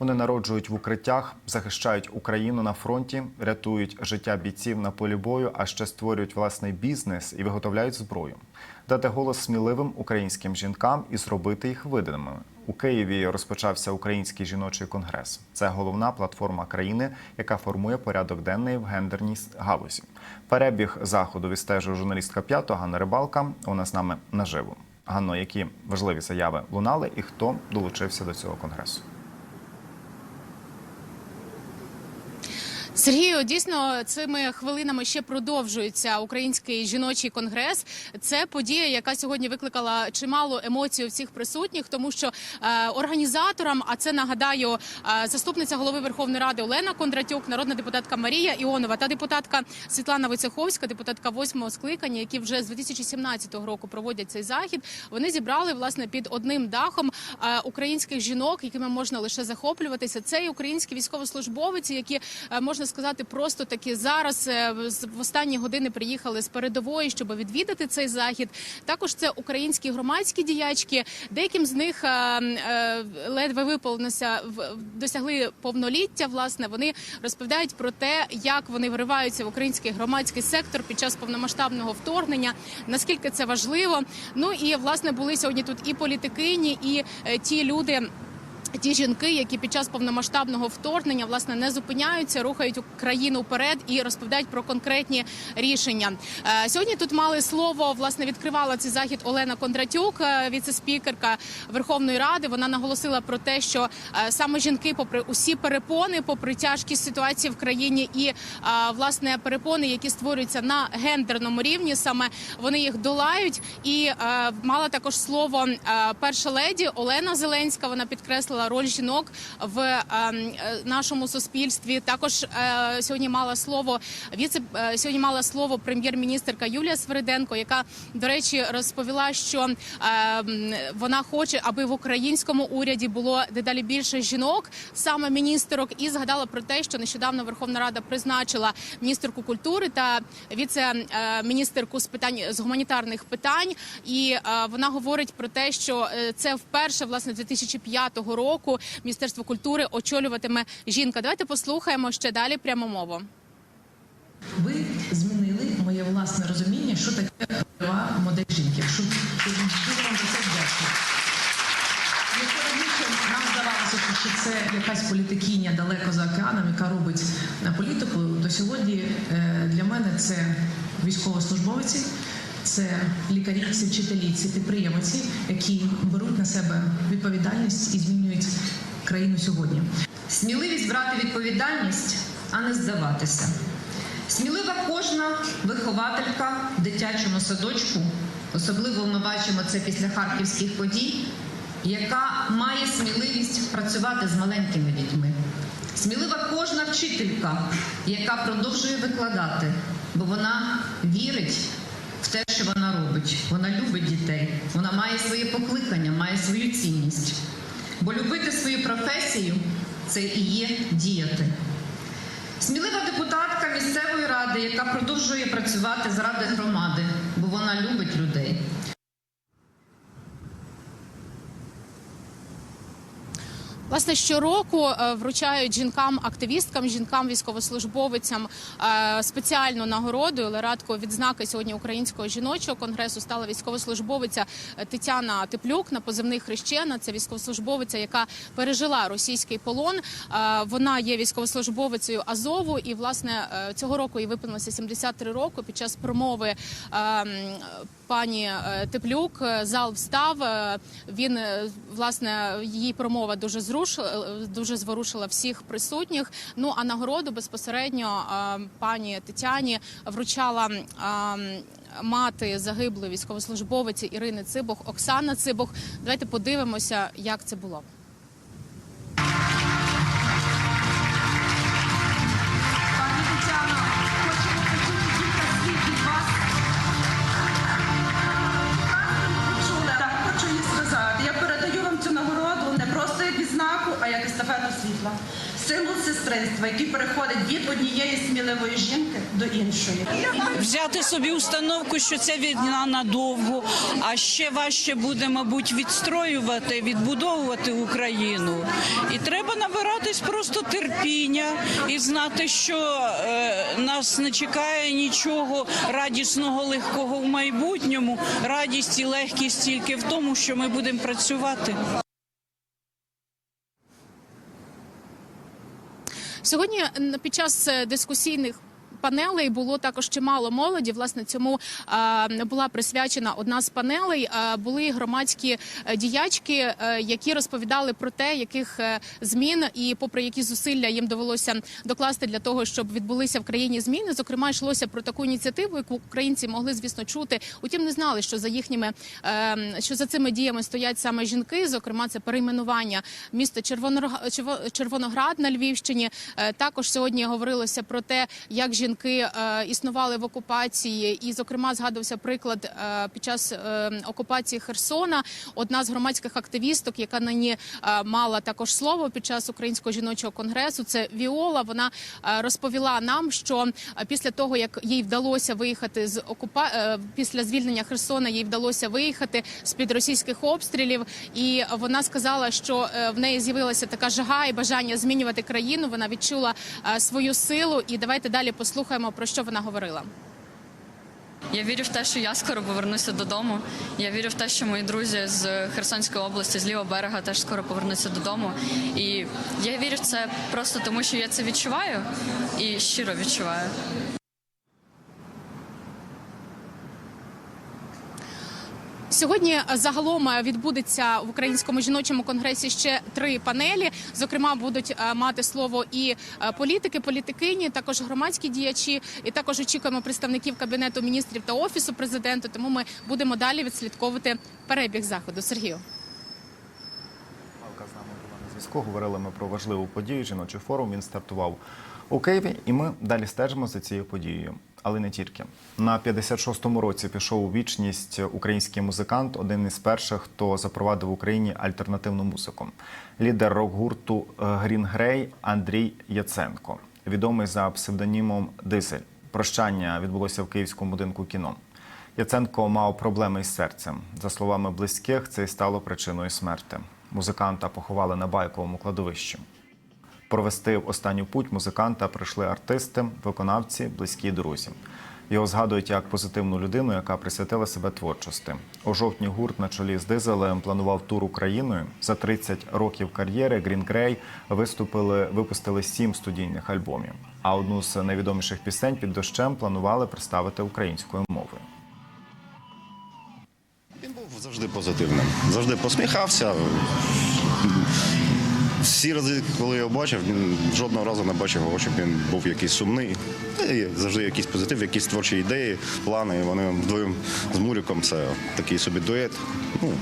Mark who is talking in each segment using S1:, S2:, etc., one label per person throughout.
S1: Вони народжують в укриттях, захищають Україну на фронті, рятують життя бійців на полі бою, а ще створюють власний бізнес і виготовляють зброю. Дати голос сміливим українським жінкам і зробити їх видимими. У Києві розпочався український жіночий конгрес. Це головна платформа країни, яка формує порядок денний в гендерній галузі. Перебіг заходу відстежує журналістка п'ятого Ганна Рибалка. Вона з нами наживо. Ганно, які важливі заяви лунали і хто долучився до цього конгресу?
S2: Сергію, дійсно, цими хвилинами ще продовжується український жіночий конгрес. Це подія, яка сьогодні викликала чимало емоцій у всіх присутніх, тому що е, організаторам, а це нагадаю, е, заступниця голови Верховної Ради Олена Кондратюк, народна депутатка Марія Іонова та депутатка Світлана Войцеховська, депутатка восьмого скликання, які вже з 2017 року проводять цей захід. Вони зібрали власне під одним дахом е, українських жінок, якими можна лише захоплюватися. Це і українські військовослужбовиці, які е, можна сказати, просто таки зараз е, в останні години приїхали з передової, щоб відвідати цей захід. Також це українські громадські діячки. Деяким з них е, е, ледве виповнилися в- досягли повноліття. Власне, вони розповідають про те, як вони вириваються в український громадський сектор під час повномасштабного вторгнення. Наскільки це важливо? Ну і власне були сьогодні тут і політикині, і ті люди. Ті жінки, які під час повномасштабного вторгнення власне не зупиняються, рухають країну вперед і розповідають про конкретні рішення. Е, Сьогодні тут мали слово, власне, відкривала цей захід Олена Кондратюк, е, віце-спікерка Верховної Ради. Вона наголосила про те, що е, саме жінки, попри усі перепони, попри тяжкість ситуації в країні і власне перепони, які створюються на гендерному рівні, саме вони їх долають. І мала також слово перша леді Олена Зеленська. Вона підкреслила роль жінок в е, е, нашому суспільстві. Також е, сьогодні мала слово віце сьогодні мала слово прем'єр-міністерка Юлія Свериденко, яка до речі розповіла, що вона хоче, аби в українському уряді було дедалі більше жінок, саме міністерок, і згадала про те, що нещодавно Верховна Рада призначила міністерку культури та віце-міністерку з питань з гуманітарних питань. І вона говорить про те, що це вперше власне 2005 року міністерство культури очолюватиме жінка. Давайте послухаємо ще далі прямомову.
S3: Ви змінили моє власне розуміння, що таке модель жінки. Що дуже вам за це вдячна. Якщо раніше нам здавалося, що це якась політикиня далеко за океаном, яка робить е, політику, то сьогодні е, для мене це військовослужбовиці, це лікарі, це вчителі, це підприємці, які беруть на себе відповідальність і змінюють країну сьогодні.
S4: Сміливість брати відповідальність, а не здаватися. Смілива кожна вихователька в дитячому садочку, особливо ми бачимо це після харківських подій, яка має сміливість працювати з маленькими дітьми. Смілива кожна вчителька, яка продовжує викладати, бо вона вірить в те, що вона робить. Вона любить дітей, вона має своє покликання, має свою цінність. Бо любити свою професію це і є діяти. Смілива депутатка місцевої ради, яка продовжує працювати заради громади, бо вона любить людей.
S2: Власне, щороку е, вручають жінкам-активісткам, жінкам-військовослужбовицям е, спеціальну нагороду. Лауреаткою відзнаки сьогодні Українського жіночого конгресу стала військовослужбовиця е, Тетяна Теплюк на позивний Хрещена. Це військовослужбовиця, яка пережила російський полон. Вона є військовослужбовицею Азову, і власне цього року їй виповнилося 73 роки. Під час промови пані Теплюк зал встав. Він власне її промова дуже зрушила, дуже зворушила всіх присутніх. Ну а нагороду безпосередньо е, пані Тетяні вручала. е, Мати загиблої військовослужбовиці Ірини Цибох, Оксана Цибох. Давайте подивимося, як це було.
S5: Світла.
S6: силу сестринства, який переходить від однієї сміливої жінки до іншої.
S7: взяти собі установку, що це війна надовго, а ще важче буде, мабуть, відстроювати, відбудовувати Україну. І треба набиратись просто терпіння і знати, що е, нас не чекає нічого радісного, легкого в майбутньому. Радість і легкість тільки в тому, що ми будемо працювати.
S2: Сьогодні під час е, дискусійних. Панелей було також чимало молоді. Власне, цьому була присвячена одна з панелей. Були громадські е, діячки, е, які розповідали про те, яких е, змін і попри які зусилля їм довелося докласти для того, щоб відбулися в країні зміни. Зокрема, йшлося про таку ініціативу, яку українці могли звісно чути. Утім, не знали, що за їхніми що за цими діями стоять саме жінки. Зокрема, це перейменування міста Червоноград на Львівщині. Також сьогодні говорилося про те, як жінки е, існували в окупації, і зокрема згадувався приклад е, під час е, окупації Херсона. Одна з громадських активісток, яка нині мала також слово під час українського жіночого конгресу, це Віола. Вона розповіла нам, що після того як їй вдалося виїхати з окупа після звільнення Херсона, їй вдалося виїхати з під російських обстрілів, і вона сказала, що в неї з'явилася така жага і бажання змінювати країну. Вона відчула свою силу. І давайте далі послухаємо про що вона говорила.
S8: Я вірю в те, що я скоро повернуся додому. Я вірю в те, що мої друзі з Херсонської області, з лівого берега, теж скоро повернуться додому. І я вірю в це просто тому, що я це відчуваю і щиро відчуваю.
S2: Сьогодні загалом відбудеться в українському жіночому конгресі ще три панелі. Зокрема, будуть е, мати слово і е, політики, політикині, також громадські діячі, і також очікуємо представників кабінету міністрів та офісу президента. Тому ми будемо далі відслідковувати перебіг заходу. Сергію.
S1: З нами була на зв'язку. Говорили ми про важливу подію. Жіночий форум він стартував у Києві, і ми далі стежимо за цією подією. Але не тільки на 56-му році пішов у вічність український музикант, один із перших, хто запровадив в Україні альтернативну музику. Лідер рок-гурту Грін Грей Андрій Яценко, відомий за псевдонімом Дизель. Прощання відбулося в Київському будинку кіно. Яценко мав проблеми із серцем. За словами близьких, це й стало причиною смерти. Музиканта поховали на байковому кладовищі. Провести в останню путь музиканта прийшли артисти, виконавці, близькі друзі. Його згадують як позитивну людину, яка присвятила себе творчості. У жовтні гурт на чолі з Дизелем планував тур Україною. За 30 років кар'єри Green Grey виступили, випустили сім студійних альбомів. А одну з найвідоміших пісень під дощем планували представити українською мовою.
S9: Він був завжди позитивним, завжди посміхався. Всі рази, коли його бачив, жодного разу не бачив його, щоб він був якийсь сумний. Завжди якийсь позитив, якісь творчі ідеї, плани. Вони вдвоєм з Муріком це такий собі дует. Ну,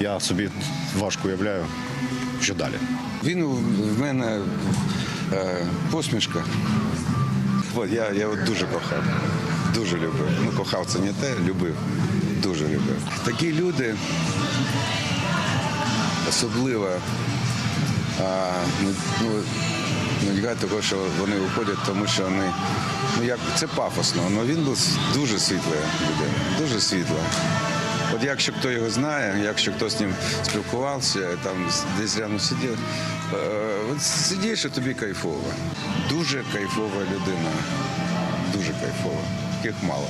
S9: я собі важко уявляю, що далі.
S10: Він в мене е, посмішка. Я, я дуже кохав. Дуже любив. Ну, кохав це не те, любив. Дуже любив. Такі люди, особливо, а, ну, ну, ну, того, що вони виходять, тому що вони. Ну, як, це пафосно, але він був дуже світла людина, дуже світла. От якщо хто його знає, якщо хто з ним спілкувався, там десь рядом сидів, е, от сидиш і тобі кайфово. Дуже кайфова людина. Дуже кайфова. Таких мало.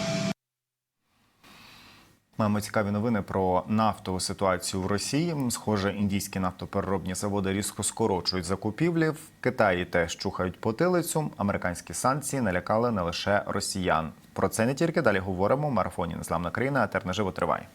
S1: Маємо цікаві новини про нафтову ситуацію в Росії. Схоже, індійські нафтопереробні заводи різко скорочують закупівлі. В Китаї теж чухають потилицю. Американські санкції налякали не лише росіян. Про це не тільки далі говоримо. Марафоні Незламна країна. Тернеживо триває.